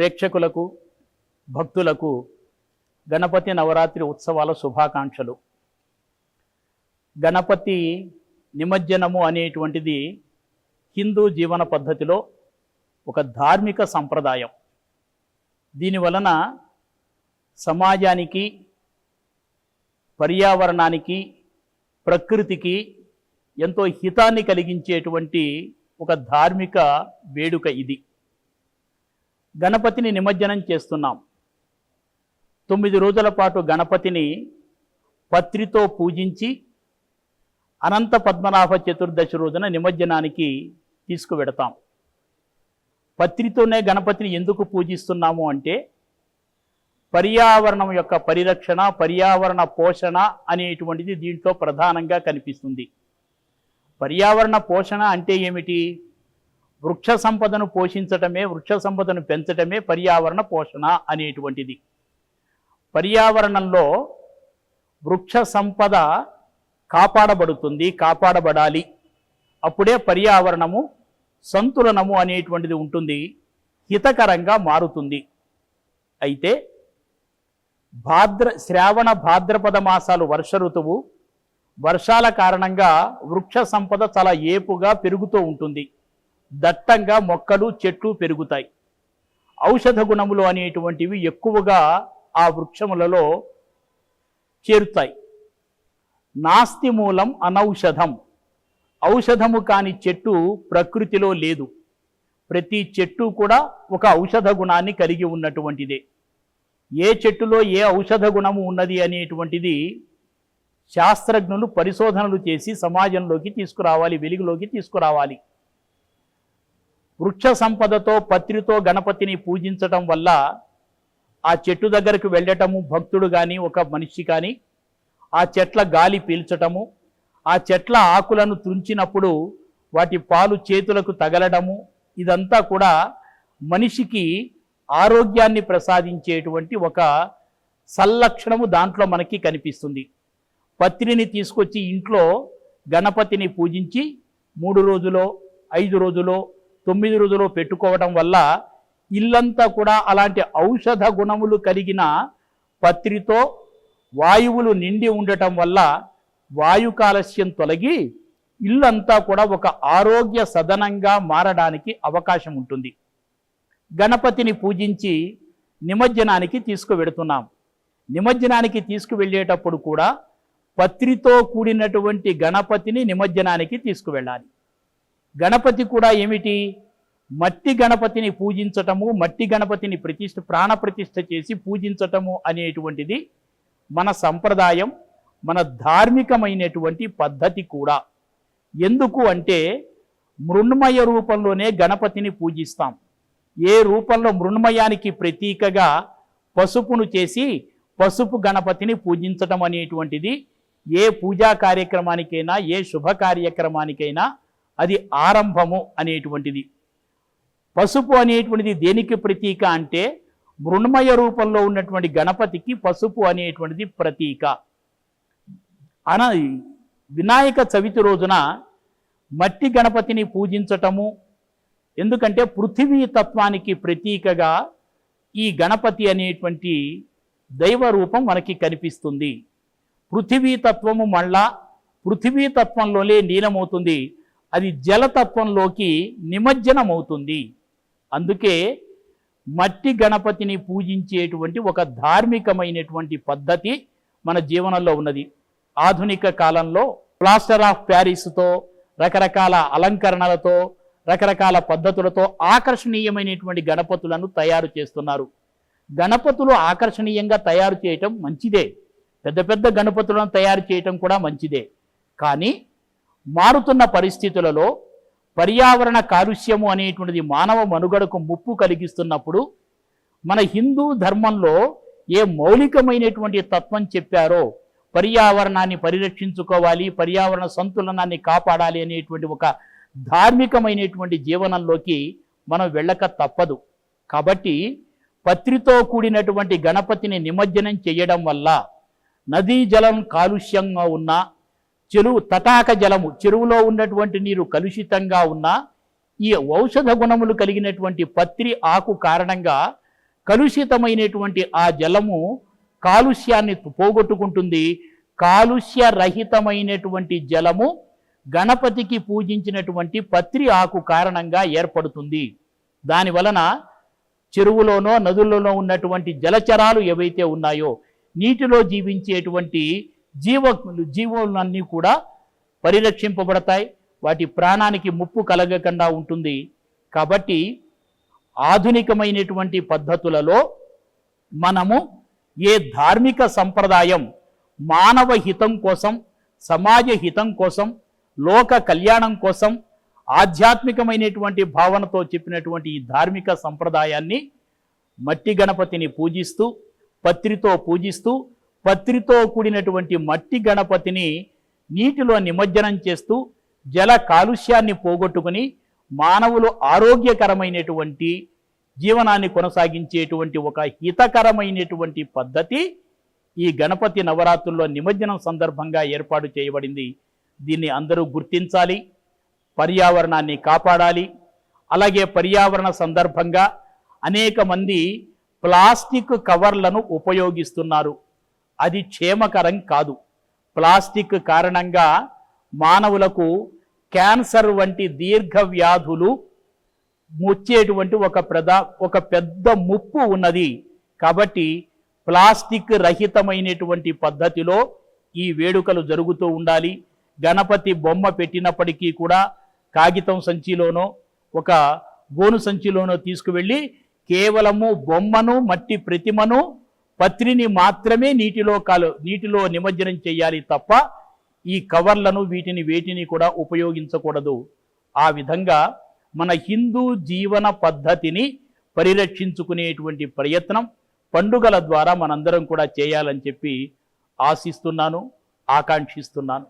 ప్రేక్షకులకు భక్తులకు గణపతి నవరాత్రి ఉత్సవాల శుభాకాంక్షలు. గణపతి నిమజ్జనము అనేటువంటిది హిందూ జీవన పద్ధతిలో ఒక ధార్మిక సంప్రదాయం. దీని వలన సమాజానికి పర్యావరణానికి ప్రకృతికి ఎంతో హితాన్ని కలిగించేటువంటి ఒక ధార్మిక వేడుక ఇది. గణపతిని నిమజ్జనం చేస్తున్నాం. తొమ్మిది రోజుల పాటు గణపతిని పత్రితో పూజించి అనంత పద్మనాభ చతుర్దశి రోజున నిమజ్జనానికి తీసుకువెడతాం. పత్రితోనే గణపతిని ఎందుకు పూజిస్తున్నాము అంటే పర్యావరణం యొక్క పరిరక్షణ పర్యావరణ పోషణ అనేటువంటిది దీంట్లో ప్రధానంగా కనిపిస్తుంది. పర్యావరణ పోషణ అంటే ఏమిటి? వృక్ష సంపదను పోషించటమే వృక్ష సంపదను పెంచటమే పర్యావరణ పోషణ అనేటువంటిది. పర్యావరణంలో వృక్ష సంపద కాపాడబడుతుంది కాపాడబడాలి. అప్పుడే పర్యావరణము సంతులనము అనేటువంటిది ఉంటుంది హితకరంగా మారుతుంది. అయితే భాద్ర శ్రావణ భాద్రపద మాసాలు వర్ష ఋతువు వర్షాల కారణంగా వృక్ష సంపద చాలా ఏపుగా పెరుగుతూ ఉంటుంది. దట్టంగా మొక్కలు చెట్లు పెరుగుతాయి. ఔషధ గుణములు అనేటువంటివి ఎక్కువగా ఆ వృక్షములలో చేరుతాయి. నాస్తి మూలం అనౌషధం. ఔషధము కాని చెట్టు ప్రకృతిలో లేదు. ప్రతి చెట్టు కూడా ఒక ఔషధ గుణాన్ని కలిగి ఉన్నటువంటిదే. ఏ చెట్టులో ఏ ఔషధ గుణము ఉన్నది అనేటువంటిది శాస్త్రజ్ఞులు పరిశోధనలు చేసి సమాజంలోకి తీసుకురావాలి వెలుగులోకి తీసుకురావాలి. వృక్ష సంపదతో పత్రితో గణపతిని పూజించటం వల్ల ఆ చెట్టు దగ్గరకు వెళ్ళటము భక్తుడు కానీ ఒక మనిషి కానీ ఆ చెట్ల గాలి పీల్చటము ఆ చెట్ల ఆకులను తుంచినప్పుడు వాటి పాలు చేతులకు తగలడము ఇదంతా కూడా మనిషికి ఆరోగ్యాన్ని ప్రసాదించేటువంటి ఒక సల్లక్షణము దాంట్లో మనకి కనిపిస్తుంది. పత్రిని తీసుకొచ్చి ఇంట్లో గణపతిని పూజించి మూడు రోజులో ఐదు రోజులో తొమ్మిది రోజులో పెట్టుకోవడం వల్ల ఇల్లంతా కూడా అలాంటి ఔషధ గుణములు కలిగిన పత్రితో వాయువులు నిండి ఉండటం వల్ల వాయు కాలుష్యం తొలగి ఇల్లంతా కూడా ఒక ఆరోగ్య సదనంగా మారడానికి అవకాశం ఉంటుంది. గణపతిని పూజించి నిమజ్జనానికి తీసుకువెడుతున్నాం. నిమజ్జనానికి తీసుకువెళ్ళేటప్పుడు కూడా పత్రితో కూడినటువంటి గణపతిని నిమజ్జనానికి తీసుకువెళ్ళాలి. గణపతి కూడా ఏమిటి? మట్టి గణపతిని పూజించటము మట్టి గణపతిని ప్రతిష్ఠ ప్రాణప్రతిష్ఠ చేసి పూజించటము అనేటువంటిది మన సంప్రదాయం మన ధార్మికమైనటువంటి పద్ధతి కూడా. ఎందుకు అంటే మృణ్మయ రూపంలోనే గణపతిని పూజిస్తాం. ఏ రూపంలో మృణ్మయానికి ప్రతీకగా పసుపును చేసి పసుపు గణపతిని పూజించటం అనేటువంటిది ఏ పూజా కార్యక్రమానికైనా ఏ శుభ కార్యక్రమానికైనా అది ఆరంభము అనేటువంటిది. పసుపు అనేటువంటిది దేనికి ప్రతీక అంటే మృణ్మయ రూపంలో ఉన్నటువంటి గణపతికి పసుపు అనేటువంటిది ప్రతీక. అన వినాయక చవితి రోజున మట్టి గణపతిని పూజించటము ఎందుకంటే పృథివీ తత్వానికి ప్రతీకగా ఈ గణపతి అనేటువంటి దైవ రూపం మనకి కనిపిస్తుంది. పృథివీ తత్వము మళ్ళా పృథివీ తత్వంలోనే లీనమవుతుంది. అది జలతత్వంలోకి నిమజ్జనమవుతుంది. అందుకే మట్టి గణపతిని పూజించేటువంటి ఒక ధార్మికమైనటువంటి పద్ధతి మన జీవనంలో ఉన్నది. ఆధునిక కాలంలో ప్లాస్టర్ ఆఫ్ ప్యారిస్తో రకరకాల అలంకరణలతో రకరకాల పద్ధతులతో ఆకర్షణీయమైనటువంటి గణపతులను తయారు చేస్తున్నారు. గణపతులు ఆకర్షణీయంగా తయారు చేయటం మంచిదే. పెద్ద పెద్ద గణపతులను తయారు చేయటం కూడా మంచిదే. కానీ మారుతున్న పరిస్థితులలో పర్యావరణ కాలుష్యము అనేటువంటిది మానవ మనుగడకు ముప్పు కలిగిస్తున్నప్పుడు మన హిందూ ధర్మంలో ఏ మౌలికమైనటువంటి తత్వం చెప్పారో పర్యావరణాన్ని పరిరక్షించుకోవాలి పర్యావరణ సంతులనాన్ని కాపాడాలి అనేటువంటి ఒక ధార్మికమైనటువంటి జీవనంలోకి మనం వెళ్ళక తప్పదు. కాబట్టి పత్రితో కూడినటువంటి గణపతిని నిమజ్జనం చేయడం వల్ల నదీ జలం కాలుష్యంగా ఉన్నా చెరువు తటాక జలము చెరువులో ఉన్నటువంటి నీరు కలుషితంగా ఉన్నా ఈ ఔషధ గుణములు కలిగినటువంటి పత్రి ఆకు కారణంగా కలుషితమైనటువంటి ఆ జలము కాలుష్యాన్ని పోగొట్టుకుంటుంది. కాలుష్య రహితమైనటువంటి జలము గణపతికి పూజించినటువంటి పత్రి ఆకు కారణంగా ఏర్పడుతుంది. దాని వలన చెరువులోనో నదులలో ఉన్నటువంటి జలచరాలు ఏవైతే ఉన్నాయో నీటిలో జీవించేటువంటి జీవ జీవులన్నీ కూడా పరిరక్షింపబడతాయి. వాటి ప్రాణానికి ముప్పు కలగకుండా ఉంటుంది. కాబట్టి ఆధునికమైనటువంటి పద్ధతులలో మనము ఏ ధార్మిక సంప్రదాయం మానవ హితం కోసం సమాజ హితం కోసం లోక కళ్యాణం కోసం ఆధ్యాత్మికమైనటువంటి భావనతో చెప్పినటువంటి ఈ ధార్మిక సంప్రదాయాన్ని మట్టి గణపతిని పూజిస్తూ పత్రితో పూజిస్తూ పత్రితో కూడినటువంటి మట్టి గణపతిని నీటిలో నిమజ్జనం చేస్తూ జల కాలుష్యాన్ని పోగొట్టుకుని మానవులు ఆరోగ్యకరమైనటువంటి జీవనాన్ని కొనసాగించేటువంటి ఒక హితకరమైనటువంటి పద్ధతి ఈ గణపతి నవరాత్రుల్లో నిమజ్జనం సందర్భంగా ఏర్పాటు చేయబడింది. దీన్ని అందరూ గుర్తించాలి పర్యావరణాన్ని కాపాడాలి. అలాగే పర్యావరణ సందర్భంగా అనేక మంది ప్లాస్టిక్ కవర్లను ఉపయోగిస్తున్నారు. అది క్షేమకరం కాదు. ప్లాస్టిక్ కారణంగా మానవులకు క్యాన్సర్ వంటి దీర్ఘ వ్యాధులు ముచ్చేటువంటి ఒక ప్రధా ఒక పెద్ద ముప్పు ఉన్నది. కాబట్టి ప్లాస్టిక్ రహితమైనటువంటి పద్ధతిలో ఈ వేడుకలు జరుగుతూ ఉండాలి. గణపతి బొమ్మ పెట్టినప్పటికీ కూడా కాగితం సంచిలోనో ఒక గోను సంచిలోనో తీసుకువెళ్ళి కేవలము బొమ్మను మట్టి ప్రతిమను పత్రిని మాత్రమే నీటిలో కాలు నీటిలో నిమజ్జనం చేయాలి తప్ప ఈ కవర్లను వీటిని వేటిని కూడా ఉపయోగించకూడదు. ఆ విధంగా మన హిందూ జీవన పద్ధతిని పరిరక్షించుకునేటువంటి ప్రయత్నం పండుగల ద్వారా మనందరం కూడా చేయాలని చెప్పి ఆశిస్తున్నాను ఆకాంక్షిస్తున్నాను.